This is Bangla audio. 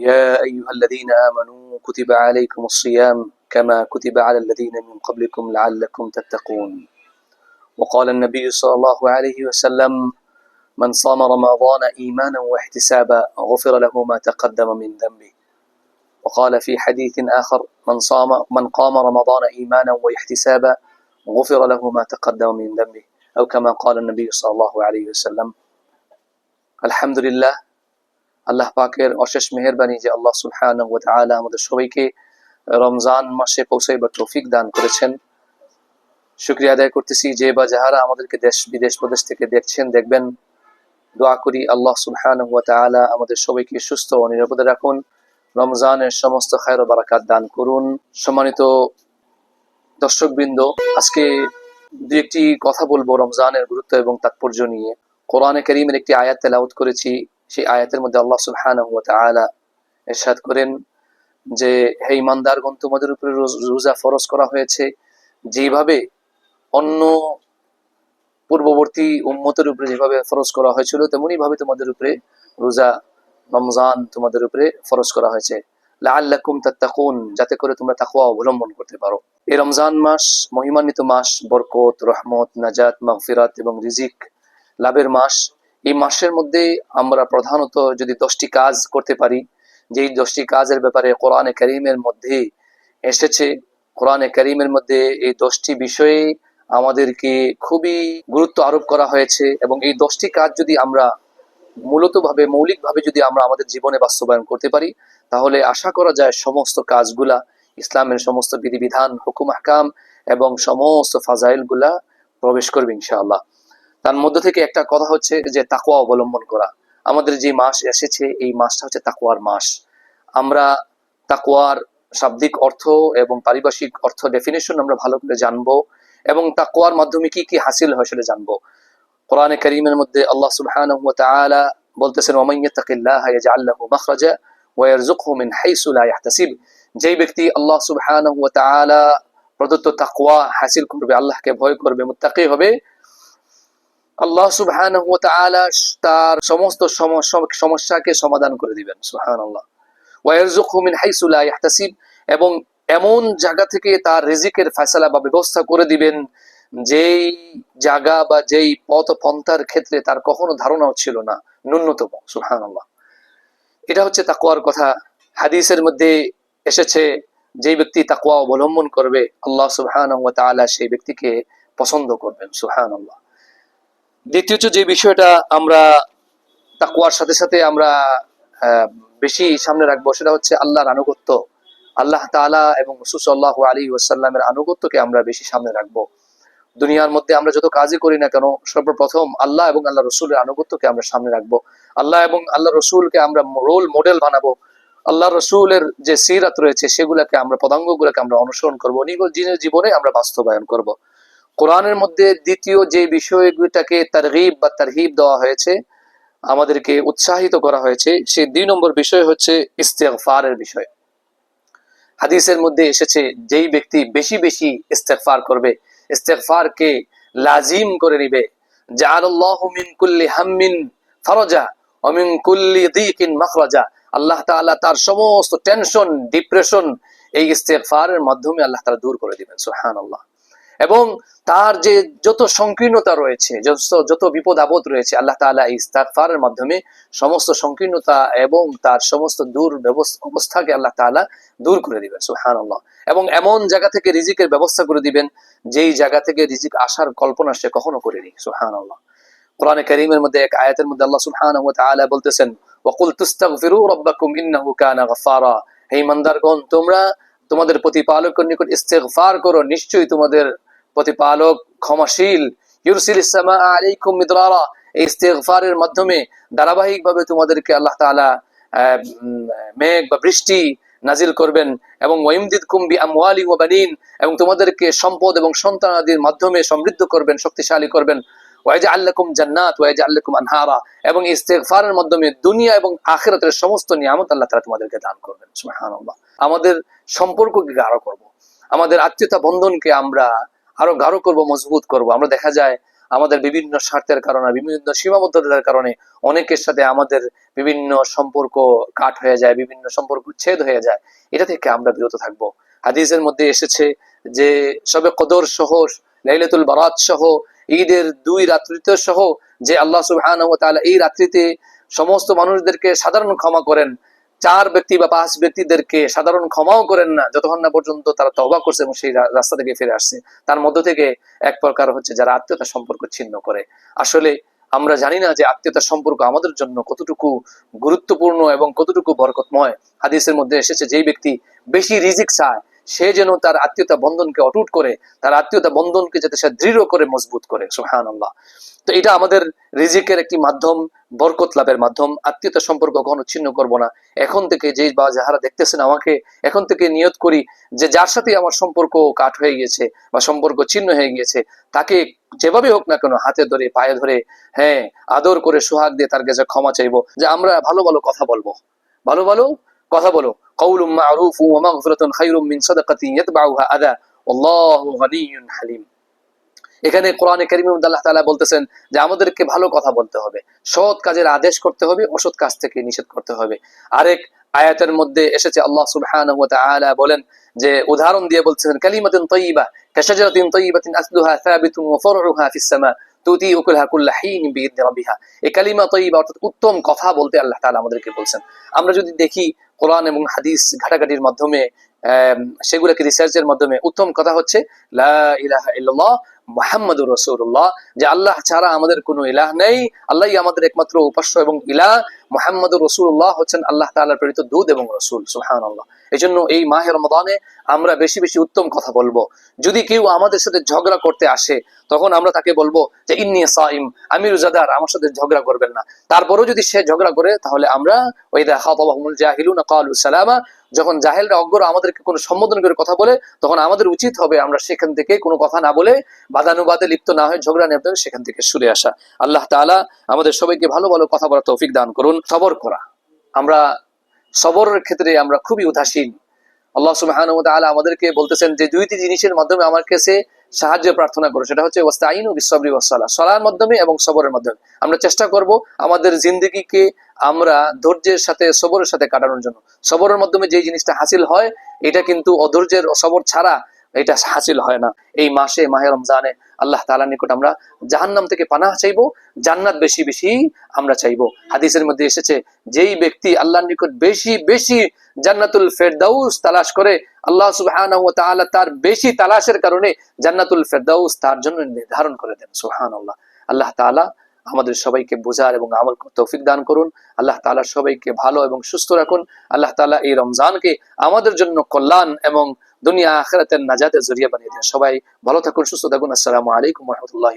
يا أيها الذين آمنوا كتب عليكم الصيام كما كتب على الذين من قبلكم لعلكم تتقون. وقال النبي صلى الله عليه وسلم من صام رمضان إيمانا واحتسابا غفر له ما تقدم من ذنبه. وقال في حديث آخر من صام من قام رمضان إيمانا واحتسابا غفر له ما تقدم من ذنبه. أو كما قال النبي صلى الله عليه وسلم الحمد لله আল্লাহ পাকের অশেষ মেহেরবানি যে আল্লাহ তাআলা আমাদের সবাইকে রমজান মাসে পৌঁছাইবার তৌফিক দান করেছেন। শুকরিয়া আদায় করতেছি যে বা যাহারা আমাদেরকে দেশ বিদেশ প্রদেশ থেকে দেখছেন, দেখবেন, দোয়া করি আল্লাহ তাআলা আমাদের সবাইকে সুস্থ ও নিরাপদে রাখুন। রমজানের সমস্ত খায়র বারাকাত দান করুন। সম্মানিত দর্শকবৃন্দ, আজকে দু একটি কথা বলব রমজানের গুরুত্ব এবং তাৎপর্য নিয়ে। কোরআনে করিমের একটি আয়াত তেলাওয়াত করেছি। সেই আয়াতের মধ্যে আল্লাহ সুবহানাহু ওয়া তাআলা ইরশাদ করেন যে, হে ইমানদারগণ তোমাদের উপরে রোজা ফরজ করা হয়েছে। যেভাবে অন্য পূর্ববর্তী উম্মতের উপরে যেভাবে ফরজ করা হয়েছিল তেমনি ভাবে তোমাদের উপরে রোজা, রমজান তোমাদের উপরে ফরজ করা হয়েছে। লাআল্লাকুম তাত্তাকুন, যাতে করে তোমরা তাকওয়া অবলম্বন করতে পারো। এই রমজান মাস, মহিমান্বিত মাস, বরকত, রহমত, নাজাত, মাগফিরাত এবং রিজিক লাভের মাস। এই মাসের মধ্যে আমরা প্রধানত যদি দশটি কাজ করতে পারি, যেই দশটি কাজের ব্যাপারে কোরআনে করিমের মধ্যে এসেছে, কোরআনে করিমের মধ্যে এই দশটি বিষয়ে আমাদেরকে খুবই গুরুত্ব আরোপ করা হয়েছে এবং এই দশটি কাজ যদি আমরা মূলত ভাবে মৌলিক ভাবে যদি আমরা আমাদের জীবনে বাস্তবায়ন করতে পারি, তাহলে আশা করা যায় সমস্ত কাজগুলা, ইসলামের সমস্ত বিধিবিধান হুকুম হাকাম এবং সমস্ত ফাজাইলগুলা প্রবেশ করবে ইনশাআল্লাহ। তার মধ্যে থেকে একটা কথা হচ্ছে যে তাকুয়া অবলম্বন করা। আমাদের যে মাস এসেছে, এই মাসটা হচ্ছে তাকুয়ার মাস। আমরা তাকুয়ার শাব্দিক অর্থ এবং পারিভাষিক অর্থ ডেফিনেশন আমরা ভালো করে জানব এবং তাকুয়ার মাধ্যমে কি কি হাসিল হয় সেটা জানব। কোরআনে করিমের মধ্যে আল্লাহ তাআলা বলতেছেন যেই ব্যক্তি আল্লাহ তাআলা প্রদত্ত তাকওয়া হাসিল করবে, আল্লাহকে ভয় করবে, মুত্তাকি হবে আল্লাহ তাআলা তার সমস্ত সমস্যাকে সমাধান করে দিবেন, সুবহানাল্লাহ। ওয়া ইয়ারযুকহু মিন হাইসু লা ইয়াহতাসিব, এবং এমন জায়গা থেকে তার রিজিকের ফয়সালা বা ব্যবস্থা করে দিবেন, যেই জায়গা বা যেই পথ পন্থার ক্ষেত্রে তার কখনো ধারণাও ছিল না, ন্যূনতম, সুবহানাল্লাহ। এটা হচ্ছে তাকওয়ার কথা। হাদিসের মধ্যে এসেছে, যেই ব্যক্তি তাকুয়া অবলম্বন করবে, আল্লাহ সুবহানাহু ওয়া সেই ব্যক্তিকে পছন্দ করবেন, সুবহানাল্লাহ। দ্বিতীয়ত যে বিষয়টা আমরা তাকওয়ার সাথে সাথে আমরা বেশি সামনে রাখব, সেটা হচ্ছে আল্লাহর আনুগত্য। আল্লাহ তাআলা এবং সুসল্লাহ আলী ওয়াসাল্লামের আনুগত্যকে আমরা বেশি সামনে রাখব। দুনিয়ার মধ্যে আমরা যত কাজই করি না কেন, সর্বপ্রথম আল্লাহ এবং আল্লাহ রসুলের আনুগত্যকে আমরা সামনে রাখব। আল্লাহ এবং আল্লাহ রসুলকে আমরা রোল মডেল বানাবো। আল্লাহ রসুলের যে সিরাত রয়েছে, সেগুলাকে আমরা, পদাঙ্গগুলোকে আমরা অনুসরণ করব। নিজের জীবনে আমরা বাস্তবায়ন করব। কোরআনের মধ্যে দ্বিতীয় যে বিষয়টাকে তারগিব বা তারহিব দেওয়া হয়েছে, আমাদেরকে উৎসাহিত করা হয়েছে, সেই দুই নম্বর বিষয় হচ্ছে ইস্তেগফারের বিষয়। হাদিসের মধ্যে এসেছে, যেই ব্যক্তি বেশি বেশি ইস্তেগফার করবে, ইস্তেগফারকে লাজিম করে নিবে। আল্লাহ তার সমস্ত টেনশন, ডিপ্রেশন এই ইস্তেগফারের মাধ্যমে আল্লাহ তাআলা দূর করে দিবেন, সুবহানাল্লাহ। এবং তার যে যত সংকীর্ণতা রয়েছে, যত যত বিপদ আপদ রয়েছে, আল্লাহ তাআলা এই ইস্তেগফারের মাধ্যমে সমস্ত সংকীর্ণতা এবং তার সমস্ত দূর অবস্থাকে আল্লাহ তাআলা দূর করে দিবেন, সুবহানাল্লাহ। এবং এমন জায়গা থেকে রিজিকের ব্যবস্থা করে দিবেন, যেই জায়গা থেকে রিজিক আসার কল্পনা সে কখনো করেনি, সুবহানাল্লাহ। কোরআনে কারীমের মধ্যে এক আয়াতের মধ্যে আল্লাহ তাআলা বলতেছেন, ওয়াকুল তুস্তাগফিরু রাব্বাকুম ইন্নাহু কানা গাফফারা। হে ইমানদারগণ তোমরা তোমাদের প্রতিপালকের নিকট ইস্তেগফার করো, নিশ্চয়ই তোমাদের প্রতিপালক ক্ষমাশীল। ইউরসিল ইসলামা আলাইকুম এই ইস্তেগফারের মাধ্যমে তোমাদেরকে আল্লাহ মেঘ বা বৃষ্টি নাজিল করবেন এবং ওয়াইমদিদকুম বি আমওয়ালি ওয়া বানিন এবং তোমাদেরকে সম্পদ এবং মাধ্যমে সমৃদ্ধ করবেন, শক্তিশালী করবেন। ওয়াইজআল লাকুম জান্নাত ওয়াইজআল লাকুম আনহারা এবং ইস্তেগফারের মাধ্যমে দুনিয়া এবং আখিরাতের সমস্ত নিয়ামত আল্লাহ তাআলা তোমাদেরকে দান করবেন আমাদের সম্পর্ককে গাঢ় করব। আমাদের আত্মীয়তা বন্ধনকে আমরা আরও গাঢ় করব, মজবুত করব। আমরা দেখা যায় আমাদের বিভিন্ন স্বার্থের কারণে, বিভিন্ন সীমাবদ্ধতার কারণে অনেকের সাথে আমাদের বিভিন্ন সম্পর্ক কাট হয়ে যায়, বিভিন্ন সম্পর্ক ছেদ হয়ে যায়। এটা থেকে আমরা বিরত থাকব। হাদিসের মধ্যে এসেছে যে, সবে কদর সহ, লাইলাতুল বারাত সহ, ঈদের দুই রাত্রিতে সহ, যে আল্লাহ তাআলা এই রাত্রিতে সমস্ত মানুষদেরকে সাধারণ ক্ষমা করেন চার ব্যক্তি বা পাঁচ ব্যক্তিদেরকে সাধারণ ক্ষমাও করেন না, যতক্ষণ না পর্যন্ত তারা তবা করছে এবং সেই রাস্তা থেকে ফিরে আসছে। তার মধ্য থেকে এক প্রকার হচ্ছে যারা আত্মীয়তা সম্পর্ক ছিন্ন করে। আসলে আমরা জানি না যে আত্মীয়তার সম্পর্ক আমাদের জন্য কতটুকু গুরুত্বপূর্ণ এবং কতটুকু বরকতময়। হাদিসের মধ্যে এসেছে, যেই ব্যক্তি বেশি রিজিক চায় সে যেন তার আত্মীয়তা বন্ধনকে অটুট করে, তার আত্মীয়তা বন্ধনকে যাতে সে দৃঢ় করে, মজবুত করে সুহান আল্লাহ তো এটা আমাদের রিজিকের একটি মাধ্যম, বরকত লাভের মাধ্যম। আত্মীয়তা সম্পর্ক কখনো ছিন্ন করব না। এখন থেকে যে বা যাহারা দেখতেছেন আমাকে, এখন থেকে নিয়ত করি যে যার সাথে আমার সম্পর্ক কাট হয়ে গিয়েছে বা সম্পর্ক ছিন্ন হয়ে গিয়েছে, তাকে যেভাবে হোক না কেন হাতে ধরে, পায়ে ধরে হ্যাঁ আদর করে, সোহাগ দিয়ে তার কাছে ক্ষমা চাইব। যে আমরা ভালো ভালো কথা বলব। ভালো ভালো কথা বলো। মাগফিরাতুন খায়রুম মিন সাদাকাতিন ইয়াতবাউহা হালিম। এখানে কোরআনে কারিমের মধ্যে আল্লাহ তালা বলতেছেন যে, আমাদেরকে ভালো কথা বলতে হবে। সৎ কাজের আদেশ করতে হবে, অসৎ কাজ থেকে নিষেধ করতে হবে। আরেক আয়াতের মধ্যে এসেছে, আল্লাহ তাআলা বলেন যে, উদাহরণ দিয়ে বলছেন, কালিমাতুন তাইয়্যিবা কাশাজারাতিন তাইয়্যিবাতিন আসলুহা সাবিতুন তুতি হিন এই কালিমা তাইয়্যিবা অর্থাৎ উত্তম কথা বলতে আল্লাহ আমাদেরকে বলছেন। আমরা যদি দেখি কোরআন এবং হাদিস ঘাটাঘাটির মাধ্যমে সেগুলোকে রিসার্চের মাধ্যমে, উত্তম কথা হচ্ছে, লা ইলাহা ইল্লাল্লাহ যে আল্লাহ ছাড়া আমাদের কোনো ইলাহ নেই, আল্লাহই আমাদের একমাত্র উপাস্য এবং ইলাহ। মোহাম্মদুর রসুল্লাহ হচ্ছেন আল্লাহ তাআলার প্রেরিত দুধ এবং রসুল সুহান আল্লাহ এই জন্য এই মাহের রমাদানে আমরা বেশি বেশি উত্তম কথা বলব। যদি কেউ আমাদের সাথে ঝগড়া করতে আসে, তখন আমরা তাকে বলব যে, ইন্নি সাইম আমি রোজাদার আমার সাথে ঝগড়া করবেন না। তারপরেও যদি সে ঝগড়া করে, তাহলে আমরা ওই দেখা যখন জাহেলরা অজ্ঞরা আমাদেরকে কোনো সম্বোধন করে কথা বলে, তখন আমাদের উচিত হবে আমরা সেখান থেকে কোনো কথা না বলে বাদানুবাদে লিপ্ত না হয়ে ঝগড়া না হয়ে সেখান থেকে সরে আসা। আল্লাহ তাআলা আমাদের সবাইকে ভালো ভালো কথা বলার তৌফিক দান করুন। সবর করা। আমরা সবরের ক্ষেত্রে আমরা খুবই উদাসীন। আল্লাহ ওয়া আমাদেরকে বলতেছেন যে দুইটি জিনিসের মাধ্যমে আমার কাছে সাহায্য প্রার্থনা করো। সেটা হচ্ছে ওয়াস্তাইনু বিসবরি ওয়াসসালাহ। সলার মাধ্যমে এবং সবরের মাধ্যমে। আমরা চেষ্টা করব আমাদের জিন্দগিকে আমরা ধৈর্যের সাথে, সবরের সাথে কাটানোর জন্য। সবরের মাধ্যমে যে জিনিসটা হাসিল হয়, এটা কিন্তু অধৈর্যের সবর ছাড়া এটা হাসিল হয় না। এই মাসে, মাহে রমজানে আল্লাহ তালার নিকট আমরা জাহান্নাম থেকে পানাহ চাইব, জান্নাত বেশি বেশি আমরা চাইব। হাদিসের মধ্যে এসেছে, যেই ব্যক্তি আল্লাহর নিকট বেশি বেশি জান্নাতুল ফেরদাউস তালাশ করে, আল্লাহ সুহান তার বেশি তালাশের কারণে জান্নাতুল ফেরদাউস তার জন্য নির্ধারণ করে দেন। সুহান আল্লাহ তাআলা আমাদের সবাইকে বোঝার এবং আমল তৌফিক দান করুন। আল্লাহ তালা সবাইকে ভালো এবং সুস্থ রাখুন। আল্লাহ তালা এই রমজানকে আমাদের জন্য কল্যাণ এবং দুনিয়া আখেরাতের নাজাতের জরিয়া বানিয়ে দেন। সবাই ভালো থাকুন, সুস্থ থাকুন। আসসালামু আলাইকুম রহমতুল্লাহ